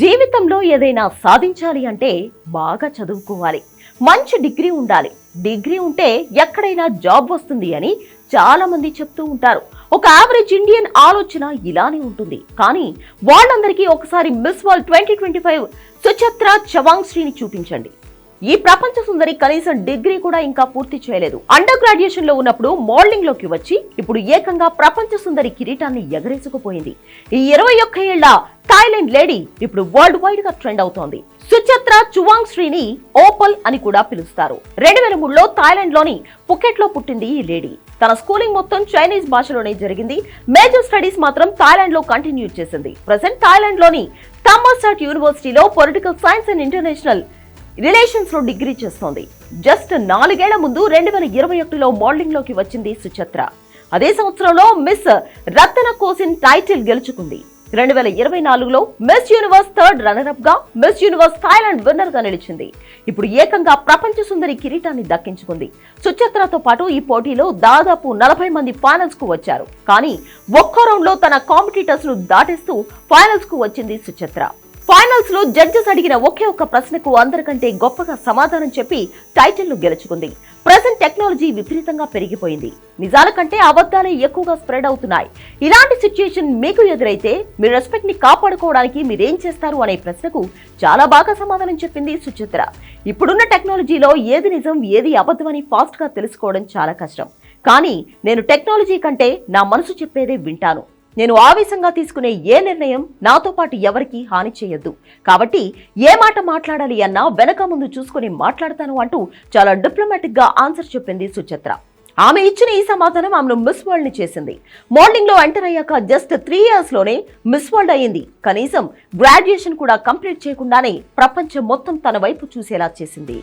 జీవితంలో ఏదైనా సాధించాలి అంటే బాగా చదువుకోవాలి. మంచి డిగ్రీ ఉండాలి. డిగ్రీ ఉంటే ఎక్కడైనా జాబ్ వస్తుంది అని చాలామంది చెప్తూ ఉంటారు. ఒక యావరేజ్ ఇండియన్ ఆలోచన ఇలానే ఉంటుంది. కానీ వాళ్ళందరికీ ఒకసారి Miss World twenty twenty five Suchata Chuang Srini చూపించండి. ఈ ప్రపంచ సుందరి కనీసం డిగ్రీ కూడా ఇంకా పూర్తి చేయలేదు. అండర్ గ్రాడ్యుయేషన్లో ఉన్నప్పుడు మోడలింగ్లోకి వచ్చి ఇప్పుడు ఏకంగా ప్రపంచ సుందరి కిరీటాన్ని ఎగరేసుకుపోయింది. ఈ ఇరవై ఒక్క ఏళ్ళ థాయిలాండ్ లేడీ ఇప్పుడు వరల్డ్ వైడ్గా ట్రెండ్ అవుతోంది. సుచిత్ర చువాంగ్ శ్రీని ఓపల్ అని కూడా పిలుస్తారు. రెండు వేల మూడులో థాయిలాండ్లోని పుకెట్లో పుట్టింది ఈ లేడీ. తన స్కూలింగ్ మొత్తం చైనీస్ భాషలోనే జరిగింది. మేజర్ స్టడీస్ మాత్రం థాయిలాండ్లో కంటిన్యూ చేసింది. ప్రజెంట్ థాయిలాండ్లోని థామర్సాట్ యూనివర్సిటీలో పొలిటికల్ సైన్స్ అండ్ ఇంటర్నేషనల్ రిలేషన్స్లో డిగ్రీ చేస్తోంది. జస్ట్ నాలుగేళ్ళ ముందు రెండు వేల ఇరవై ఒకటిలో మోడలింగ్లోకి వచ్చింది సుచిత్ర. అదే సంవత్సరంలో మిస్ రత్న కోసిన్ టైటిల్ గెలుచుకుంది. రెండు వేల ఇరవై నాలుగులో మిస్ యూనివర్స్ థర్డ్ రన్నర్గా మిస్ యూనివర్స్ థాయిలాండ్ విన్నర్గా నిలిచింది. ఇప్పుడు ఏకంగా ప్రపంచ సుందరి కిరీటాన్ని దక్కించుకుంది. సుచిత్రతో పాటు ఈ పోటీలో దాదాపు నలభై మంది ఫైనల్స్కు వచ్చారు. కానీ ఒక్కో రౌండ్లో తన కాంపిటీటర్స్ను దాటేస్తూ ఫైనల్స్కు వచ్చింది సుచిత్ర. ఫైనల్స్లో జడ్జెస్ అడిగిన ఒకే ఒక్క ప్రశ్నకు అందరికంటే గొప్పగా సమాధానం చెప్పి టైటిల్ను గెలుచుకుంది. ప్రజెంట్ టెక్నాలజీ విపరీతంగా పెరిగిపోయింది. నిజాల కంటే అబద్ధాలే ఎక్కువగా స్ప్రెడ్ అవుతున్నాయి. ఇలాంటి సిచ్యుయేషన్ మీకు ఎదురైతే మీ రెస్పెక్ట్ని కాపాడుకోవడానికి మీరేం చేస్తారు అనే ప్రశ్నకు చాలా బాగా సమాధానం చెప్పింది సుచిత్ర. ఇప్పుడున్న టెక్నాలజీలో ఏది నిజం ఏది అబద్ధం అని ఫాస్ట్గా తెలుసుకోవడం చాలా కష్టం. కానీ నేను టెక్నాలజీ కంటే నా మనసు చెప్పేదే వింటాను. నేను ఆవేశంగా తీసుకునే ఏ నిర్ణయం నాతో పాటు ఎవరికి హాని చేయొద్దు. కాబట్టి ఏ మాట మాట్లాడాలి అన్నా వెనక ముందు చూసుకుని మాట్లాడతాను అంటూ చాలా డిప్లొమాటిక్గా ఆన్సర్ చెప్పింది సుచిత్ర. ఆమె ఇచ్చిన ఈ సమాధానం ఆమెను మిస్ వరల్డ్ని చేసింది. మోడలింగ్లో ఎంటర్ అయ్యాక జస్ట్ త్రీ ఇయర్స్లోనే మిస్ వరల్డ్ అయ్యింది. కనీసం గ్రాడ్యుయేషన్ కూడా కంప్లీట్ చేయకుండానే ప్రపంచం మొత్తం తన వైపు చూసేలా చేసింది.